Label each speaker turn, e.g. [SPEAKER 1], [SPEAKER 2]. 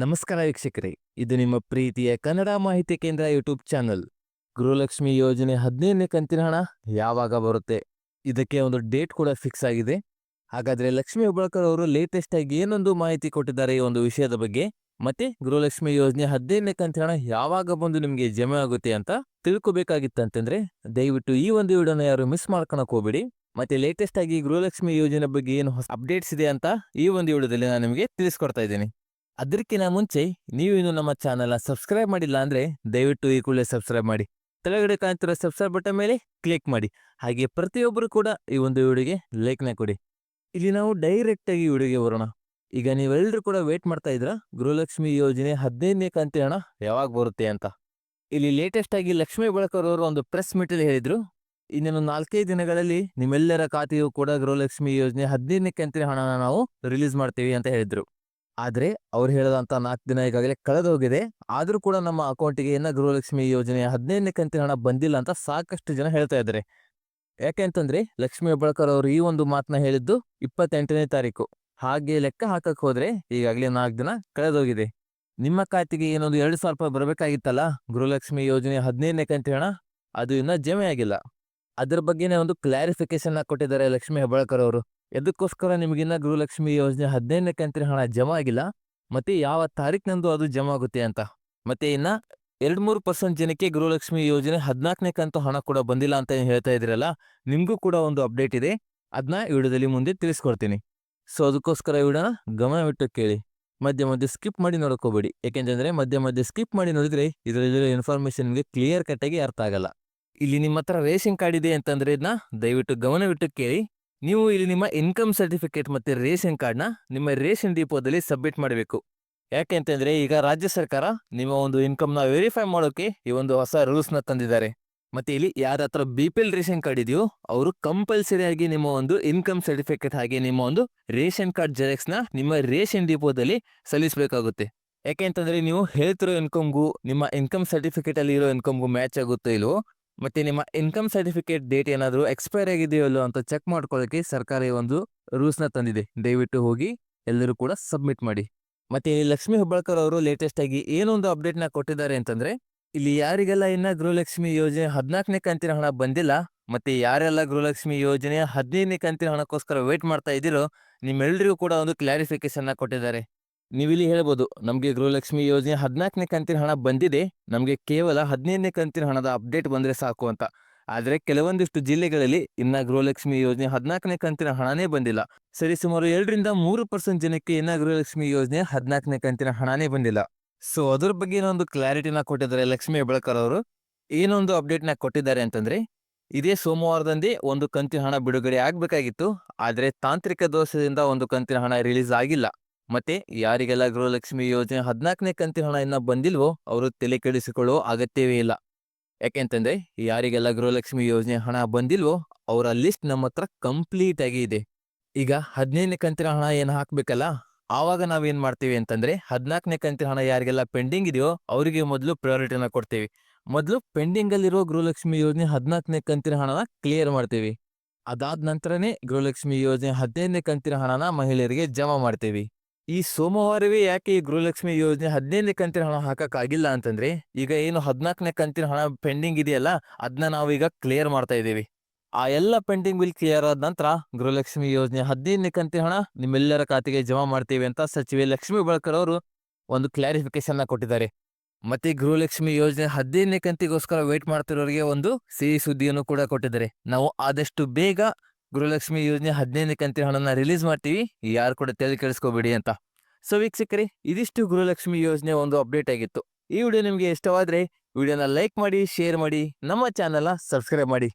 [SPEAKER 1] ನಮಸ್ಕಾರ ವೀಕ್ಷಕರೇ, ಇದು ನಿಮ್ಮ ಪ್ರೀತಿಯ ಕನ್ನಡ ಮಾಹಿತಿ ಕೇಂದ್ರ ಯೂಟ್ಯೂಬ್ ಚಾನಲ್. ಗೃಹಲಕ್ಷ್ಮಿ ಯೋಜನೆ ಹದಿನೈದನೇ ಕಂತಿನ ಹಣ ಯಾವಾಗ ಬರುತ್ತೆ? ಇದಕ್ಕೆ ಒಂದು ಡೇಟ್ ಕೂಡ ಫಿಕ್ಸ್ ಆಗಿದೆ. ಹಾಗಾದ್ರೆ ಲಕ್ಷ್ಮಿ ಹೆಬ್ಬಾಳ್ಕರ್ ಅವರು ಲೇಟೆಸ್ಟ್ ಆಗಿ ಏನೊಂದು ಮಾಹಿತಿ ಕೊಟ್ಟಿದ್ದಾರೆ ಈ ಒಂದು ವಿಷಯದ ಬಗ್ಗೆ, ಮತ್ತೆ ಗೃಹಲಕ್ಷ್ಮಿ ಯೋಜನೆ ಹದಿನೈದನೇ ಕಂತಿನ ಹಣ ಯಾವಾಗ ಬಂದು ನಿಮಗೆ ಜಮೆ ಆಗುತ್ತೆ ಅಂತ ತಿಳ್ಕೊಬೇಕಾಗಿತ್ತಂತಂದ್ರೆ, ದಯವಿಟ್ಟು ಈ ಒಂದು ವಿಡಿಯೋನ ಯಾರು ಮಿಸ್ ಮಾಡ್ಕೊಳಕ್ ಹೋಗ್ಬೇಡಿ. ಮತ್ತೆ ಲೇಟೆಸ್ಟ್ ಆಗಿ ಗೃಹಲಕ್ಷ್ಮಿ ಯೋಜನೆ ಬಗ್ಗೆ ಏನು ಹೊಸ ಅಪ್ಡೇಟ್ಸ್ ಇದೆ ಅಂತ ಈ ಒಂದು ವಿಡಿಯೋದಲ್ಲಿ ನಾನು ನಿಮಗೆ ತಿಳಿಸ್ಕೊಡ್ತಾ ಇದ್ದೀನಿ. ಅದಕ್ಕಿಂತ ಮುಂಚೆ ನೀವು ಇನ್ನು ನಮ್ಮ ಚಾನಲ್ನ ಸಬ್ಸ್ಕ್ರೈಬ್ ಮಾಡಿಲ್ಲ ಅಂದ್ರೆ ದಯವಿಟ್ಟು ಈ ಕೂಡಲೇ ಸಬ್ಸ್ಕ್ರೈಬ್ ಮಾಡಿ. ಕೆಳಗಡೆ ಕಾಣ್ತಿರೋ ಸಬ್ಸ್ಕ್ರೈಬ್ ಬಟನ್ ಮೇಲೆ ಕ್ಲಿಕ್ ಮಾಡಿ. ಹಾಗೆ ಪ್ರತಿಯೊಬ್ಬರು ಕೂಡ ಈ ಒಂದು ವಿಡಿಯೋಗೆ ಲೈಕ್ನ ಕೊಡಿ. ಇಲ್ಲಿ ನಾವು ಡೈರೆಕ್ಟ್ ಆಗಿ ವಿಡಿಯೋಗೆ ಬರೋಣ. ಈಗ ನೀವೆಲ್ಲರೂ ಕೂಡ ವೇಟ್ ಮಾಡ್ತಾ ಇದ್ರ? ಗೃಹಲಕ್ಷ್ಮಿ ಯೋಜನೆ ಹದಿನೈದನೇ ಕಂತಿನ ಹಣ ಯಾವಾಗ ಬರುತ್ತೆ ಅಂತ? ಇಲ್ಲಿ ಲೇಟೆಸ್ಟ್ ಆಗಿ ಲಕ್ಷ್ಮೀ ಬಳಕರ್ ಅವರು ಒಂದು ಪ್ರೆಸ್ ಮೀಟಲ್ಲಿ ಹೇಳಿದ್ರು. ಇನ್ನೇನು ನಾಲ್ಕೈದು ದಿನಗಳಲ್ಲಿ ನಿಮ್ಮೆಲ್ಲರ ಖಾತೆಯು ಕೂಡ ಗೃಹಲಕ್ಷ್ಮಿ ಯೋಜನೆ ಹದಿನೈದನೇ ಕಂತಿನ ಹಣನ ನಾವು ರಿಲೀಸ್ ಮಾಡ್ತೀವಿ ಅಂತ ಹೇಳಿದ್ರು. ಆದ್ರೆ ಅವ್ರು ಹೇಳದಂತ ನಾಲ್ಕು ದಿನ ಈಗಾಗಲೇ ಕಳೆದು ಹೋಗಿದೆ ಆದರೂ ಕೂಡ ನಮ್ಮ ಅಕೌಂಟಿಗೆ ಇನ್ನ ಗೃಹಲಕ್ಷ್ಮಿ ಯೋಜನೆ ಹದಿನೈದನೇ ಕಂತಿನ ಹಣ ಬಂದಿಲ್ಲ ಅಂತ ಸಾಕಷ್ಟು ಜನ ಹೇಳ್ತಾ ಇದ್ದಾರೆ. ಯಾಕೆಂತಂದ್ರೆ ಲಕ್ಷ್ಮೀ ಹೆಬ್ಬಾಳ್ಕರ್ ಅವರು ಈ ಒಂದು ಮಾತನ್ನ ಹೇಳಿದ್ದು ಇಪ್ಪತ್ತೆಂಟನೇ ತಾರೀಕು. ಹಾಗೆ ಲೆಕ್ಕ ಹಾಕಕ್ ಹೋದ್ರೆ ಈಗಾಗಲೇ ನಾಲ್ಕು ದಿನ ಕಳೆದೋಗಿದೆ. ನಿಮ್ಮ ಖಾತೆಗೆ ಏನೊಂದು ಎರಡು ಸಾವಿರ ರೂಪಾಯಿ ಬರಬೇಕಾಗಿತ್ತಲ್ಲ? ಗೃಹಲಕ್ಷ್ಮಿ ಯೋಜನೆ ಹದಿನೈದನೇ ಕಂತಿನ ಹಣ? ಅದು ಇನ್ನೂ ಜಮೆ ಆಗಿಲ್ಲ. ಅದ್ರ ಬಗ್ಗೆನೇ ಒಂದು ಕ್ಲಾರಿಫಿಕೇಶನ್ ಕೊಟ್ಟಿದ್ದಾರೆ ಲಕ್ಷ್ಮೀ ಹೆಬ್ಬಾಳ್ಕರ್ ಅವರು. ಎದಕ್ಕೋಸ್ಕರ ನಿಮಗಿನ್ನ ಗೃಹಲಕ್ಷ್ಮಿ ಯೋಜನೆ ಹದಿನೈದನೇ ಕಂತಿನ ಹಣ ಜಮಾ ಆಗಿಲ್ಲ, ಮತ್ತೆ ಯಾವ ತಾರೀಕಿನಂದು ಅದು ಜಮಾ ಆಗುತ್ತೆ ಅಂತ? ಮತ್ತೆ ಇನ್ನ ಎರಡ್ ಮೂರು ಪರ್ಸೆಂಟ್ ಜನಕ್ಕೆ ಗೃಹಲಕ್ಷ್ಮಿ ಯೋಜನೆ ಹದಿನಾಲ್ಕನೇ ಕಂತು ಹಣ ಕೂಡ ಬಂದಿಲ್ಲ ಅಂತ ಹೇಳ್ತಾ ಇದ್ರಲ್ಲ ನಿಮ್ಗೂ ಕೂಡ ಒಂದು ಅಪ್ಡೇಟ್ ಇದೆ. ಅದನ್ನ ವಿಡಿಯೋದಲ್ಲಿ ಮುಂದೆ ತಿಳಿಸ್ಕೊಡ್ತೀನಿ. ಸೊ, ಅದಕ್ಕೋಸ್ಕರ ವಿಡಿಯೋನ ಗಮನವಿಟ್ಟು ಕೇಳಿ. ಮಧ್ಯ ಮಧ್ಯೆ ಸ್ಕಿಪ್ ಮಾಡಿ ನೋಡ್ಕೋಬೇಡಿ. ಯಾಕೆಂತಂದ್ರೆ ಮಧ್ಯ ಮಧ್ಯೆ ಸ್ಕಿಪ್ ಮಾಡಿ ನೋಡಿದ್ರೆ ಇದರಲ್ಲಿರೋ ಇನ್ಫಾರ್ಮೇಶನ್ ನಿಮಗೆ ಕ್ಲಿಯರ್ ಕಟ್ ಆಗಿ ಅರ್ಥ ಆಗಲ್ಲ. ಇಲ್ಲಿ ನಿಮ್ಮ ಹತ್ರ ರೇಷನ್ ಕಾರ್ಡ್ ಇದೆ ಅಂತಂದ್ರೆ ಇದನ್ನ ದಯವಿಟ್ಟು ಗಮನವಿಟ್ಟು ಕೇಳಿ. ನೀವು ಇಲ್ಲಿ ನಿಮ್ಮ ಇನ್ಕಮ್ ಸರ್ಟಿಫಿಕೇಟ್ ಮತ್ತೆ ರೇಷನ್ ಕಾರ್ಡ್ನ ನಿಮ್ಮ ರೇಷನ್ ಡಿಪೋದಲ್ಲಿ ಸಬ್ಮಿಟ್ ಮಾಡಬೇಕು. ಯಾಕೆಂತಂದರೆ ಈಗ ರಾಜ್ಯ ಸರ್ಕಾರ ನಿಮ್ಮ ಒಂದು ಇನ್ಕಮ್ನ ವೆರಿಫೈ ಮಾಡೋಕೆ ಈ ಒಂದು ಹೊಸ ರೂಲ್ಸ್ನ ತಂದಿದ್ದಾರೆ. ಮತ್ತೆ ಇಲ್ಲಿ ಯಾರ ಹತ್ರ B P L ration card ಇದೆಯೋ ಅವರು ಕಂಪಲ್ಸರಿಯಾಗಿ ನಿಮ್ಮ ಒಂದು ಇನ್ಕಮ್ ಸರ್ಟಿಫಿಕೇಟ್ ಹಾಗೆ ನಿಮ್ಮ ಒಂದು ರೇಷನ್ ಕಾರ್ಡ್ ಜೆರಾಕ್ಸ್ನ ನಿಮ್ಮ ರೇಷನ್ ಡಿಪೋದಲ್ಲಿ ಸಲ್ಲಿಸಬೇಕಾಗುತ್ತೆ. ಯಾಕೆಂತಂದರೆ ನೀವು ಹೇಳ್ತಿರೋ ಇನ್ಕಮ್ಗೂ ನಿಮ್ಮ ಇನ್ಕಮ್ ಸರ್ಟಿಫಿಕೇಟಲ್ಲಿ ಇರೋ ಇನ್ಕಮ್ಗೂ ಮ್ಯಾಚ್ ಆಗುತ್ತೋ ಇಲ್ವೋ ಮತ್ತೆ ನಿಮ್ಮ ಇನ್ಕಮ್ ಸರ್ಟಿಫಿಕೇಟ್ ಡೇಟ್ ಏನಾದರೂ ಎಕ್ಸ್ಪೈರ್ ಆಗಿದೆಯೋ ಅಲ್ಲೋ ಅಂತ ಚೆಕ್ ಮಾಡ್ಕೊಳ್ಳೋಕೆ ಸರ್ಕಾರ ಈ ಒಂದು ರೂಲ್ಸ್ನ ತಂದಿದೆ. ದಯವಿಟ್ಟು ಹೋಗಿ ಎಲ್ಲರೂ ಕೂಡ ಸಬ್ಮಿಟ್ ಮಾಡಿ. ಮತ್ತೆ ಇಲ್ಲಿ ಲಕ್ಷ್ಮಿ ಹುಬ್ಬಳ್ಕರ್ ಅವರು ಲೇಟೆಸ್ಟ್ ಆಗಿ ಏನೊಂದು ಅಪ್ಡೇಟ್ನ ಕೊಟ್ಟಿದ್ದಾರೆ ಅಂತಂದ್ರೆ, ಇಲ್ಲಿ ಯಾರಿಗೆಲ್ಲ ಇನ್ನ ಗೃಹಲಕ್ಷ್ಮಿ ಯೋಜನೆ ಹದಿನಾಲ್ಕನೇ ಕಂತಿನ ಹಣ ಬಂದಿಲ್ಲ, ಮತ್ತೆ ಯಾರೆಲ್ಲ ಗೃಹಲಕ್ಷ್ಮಿ ಯೋಜನೆ ಹದಿನೈದನೇ ಕಂತಿನ ಹಣಕ್ಕೋಸ್ಕರ ವೇಟ್ ಮಾಡ್ತಾ ಇದ್ದೀರೋ ನಿಮ್ಮೆಲ್ಲರಿಗೂ ಕೂಡ ಒಂದು ಕ್ಲಾರಿಫಿಕೇಶನ್ ಕೊಟ್ಟಿದ್ದಾರೆ. ನೀವಿಲ್ಲಿ ಹೇಳ್ಬೋದು, ನಮಗೆ ಗೃಹಲಕ್ಷ್ಮಿ ಯೋಜನೆ ಹದಿನಾಲ್ಕನೇ ಕಂತಿನ ಹಣ ಬಂದಿದೆ, ನಮಗೆ ಕೇವಲ ಹದಿನೈದನೇ ಕಂತಿನ ಹಣದ ಅಪ್ಡೇಟ್ ಬಂದ್ರೆ ಸಾಕು ಅಂತ. ಆದರೆ ಕೆಲವೊಂದಿಷ್ಟು ಜಿಲ್ಲೆಗಳಲ್ಲಿ ಇನ್ನ ಗೃಹಲಕ್ಷ್ಮಿ ಯೋಜನೆ ಹದಿನಾಲ್ಕನೇ ಕಂತಿನ ಹಣನೇ ಬಂದಿಲ್ಲ. ಸರಿ, ಸುಮಾರು ಎರಡರಿಂದ ಮೂರು ಪರ್ಸೆಂಟ್ ಜನಕ್ಕೆ ಇನ್ನ ಗೃಹಲಕ್ಷ್ಮಿ ಯೋಜನೆ ಹದಿನಾಲ್ಕನೇ ಕಂತಿನ ಹಣನೇ ಬಂದಿಲ್ಲ. ಸೊ, ಅದ್ರ ಬಗ್ಗೆ ಏನೊಂದು ಕ್ಲಾರಿಟಿನ ಕೊಟ್ಟಿದ್ದಾರೆ ಲಕ್ಷ್ಮಿ ಹೆಬ್ಬಾಳ್ಕರ್ ಅವರು. ಏನೊಂದು ಅಪ್ಡೇಟ್ನ ಕೊಟ್ಟಿದ್ದಾರೆ ಅಂತಂದ್ರೆ, ಇದೇ ಸೋಮವಾರದಂದೇ ಒಂದು ಕಂತಿನ ಹಣ ಬಿಡುಗಡೆ ಆಗಬೇಕಾಗಿತ್ತು, ಆದರೆ ತಾಂತ್ರಿಕ ದೋಷದಿಂದ ಒಂದು ಕಂತಿನ ಹಣ ರಿಲೀಸ್ ಆಗಿಲ್ಲ. ಮತ್ತೆ ಯಾರಿಗೆಲ್ಲ ಗೃಹಲಕ್ಷ್ಮಿ ಯೋಜನೆ ಹದಿನಾಲ್ಕನೇ ಕಂತಿನ ಹಣ ಇನ್ನ ಬಂದಿಲ್ವೋ ಅವರು ತಲೆ ಕೆಡಿಸಿಕೊಳ್ಳೋ ಅಗತ್ಯವೇ ಇಲ್ಲ. ಯಾಕೆಂತಂದ್ರೆ ಯಾರಿಗೆಲ್ಲ ಗೃಹಲಕ್ಷ್ಮಿ ಯೋಜನೆ ಹಣ ಬಂದಿಲ್ವೋ ಅವರ ಲಿಸ್ಟ್ ನಮ್ಮ ಹತ್ರ ಕಂಪ್ಲೀಟ್ ಆಗಿ ಇದೆ. ಈಗ ಹದಿನೈದನೇ ಕಂತಿನ ಹಣ ಏನು ಹಾಕ್ಬೇಕಲ್ಲ, ಆವಾಗ ನಾವೇನ್ ಮಾಡ್ತೀವಿ ಅಂತಂದ್ರೆ ಹದಿನಾಲ್ಕನೇ ಕಂತಿನ ಹಣ ಯಾರಿಗೆಲ್ಲ ಪೆಂಡಿಂಗ್ ಇದೆಯೋ ಅವರಿಗೆ ಮೊದಲು ಪ್ರಯಾರಿಟಿನ ಕೊಡ್ತೀವಿ. ಮೊದಲು ಪೆಂಡಿಂಗ್ ಅಲ್ಲಿರೋ ಗೃಹಲಕ್ಷ್ಮಿ ಯೋಜನೆ ಹದಿನಾಲ್ಕನೇ ಕಂತಿನ ಹಣನ ಕ್ಲಿಯರ್ ಮಾಡ್ತೀವಿ. ಅದಾದ ನಂತರನೇ ಗೃಹಲಕ್ಷ್ಮಿ ಯೋಜನೆ ಹದಿನೈದನೇ ಕಂತಿನ ಹಣನ ಮಹಿಳೆಯರಿಗೆ ಜಮಾ ಮಾಡ್ತೀವಿ. ಈ ಸೋಮವಾರವೇ ಯಾಕೆ ಈ ಗೃಹಲಕ್ಷ್ಮಿ ಯೋಜನೆ ಹದಿನೈದನೇ ಕಂತಿನ ಹಣ ಹಾಕಕ್ಕಾಗಿಲ್ಲ ಅಂತಂದ್ರೆ, ಈಗ ಏನು ಹದಿನಾಲ್ಕನೇ ಕಂತಿನ ಹಣ ಪೆಂಡಿಂಗ್ ಇದೆಯಲ್ಲ ಅದನ್ನ ನಾವೀಗ ಕ್ಲಿಯರ್ ಮಾಡ್ತಾ ಇದ್ದೀವಿ. ಆ ಎಲ್ಲ ಪೆಂಡಿಂಗ್ ಬಿಲ್ ಕ್ಲಿಯರ್ ಆದ ನಂತರ ಗೃಹಲಕ್ಷ್ಮಿ ಯೋಜನೆ ಹದಿನೈದನೇ ಕಂತಿನ ಹಣ ನಿಮ್ಮೆಲ್ಲರ ಖಾತೆಗೆ ಜಮಾ ಮಾಡ್ತೀವಿ ಅಂತ ಸಚಿವೆ ಲಕ್ಷ್ಮೀ ಬಳಕರ್ ಅವರು ಒಂದು ಕ್ಲಾರಿಫಿಕೇಶನ್ ಕೊಟ್ಟಿದ್ದಾರೆ. ಮತ್ತೆ ಗೃಹಲಕ್ಷ್ಮಿ ಯೋಜನೆ ಹದಿನೈದನೇ ಕಂತಿಗೋಸ್ಕರ ವೇಟ್ ಮಾಡ್ತಿರೋರಿಗೆ ಒಂದು ಸಿಹಿ ಸುದ್ದಿಯನ್ನು ಕೂಡ ಕೊಟ್ಟಿದ್ದಾರೆ. ನಾವು ಆದಷ್ಟು ಬೇಗ ಗೃಹಲಕ್ಷ್ಮಿ ಯೋಜನೆ ಹದಿನೈದನೇ ಕಂತಿನ ಹಣನ ರಿಲೀಸ್ ಮಾಡ್ತೀವಿ. ಯಾರು ಕೂಡ ತಲೆ ಕೆಡಿಸ್ಕೋಬೇಡಿ ಅಂತ. ಸೊ ವೀಕ್ಷಕರೇ, ಇದಿಷ್ಟು ಗೃಹಲಕ್ಷ್ಮಿ ಯೋಜನೆ ಒಂದು ಅಪ್ಡೇಟ್ ಆಗಿತ್ತು. ಈ ವಿಡಿಯೋ ನಿಮಗೆ ಇಷ್ಟವಾದ್ರೆ ವಿಡಿಯೋನ ಲೈಕ್ ಮಾಡಿ ಶೇರ್ ಮಾಡಿ, ನಮ್ಮ ಚಾನಲ್ನ ಸಬ್ಸ್ಕ್ರೈಬ್ ಮಾಡಿ.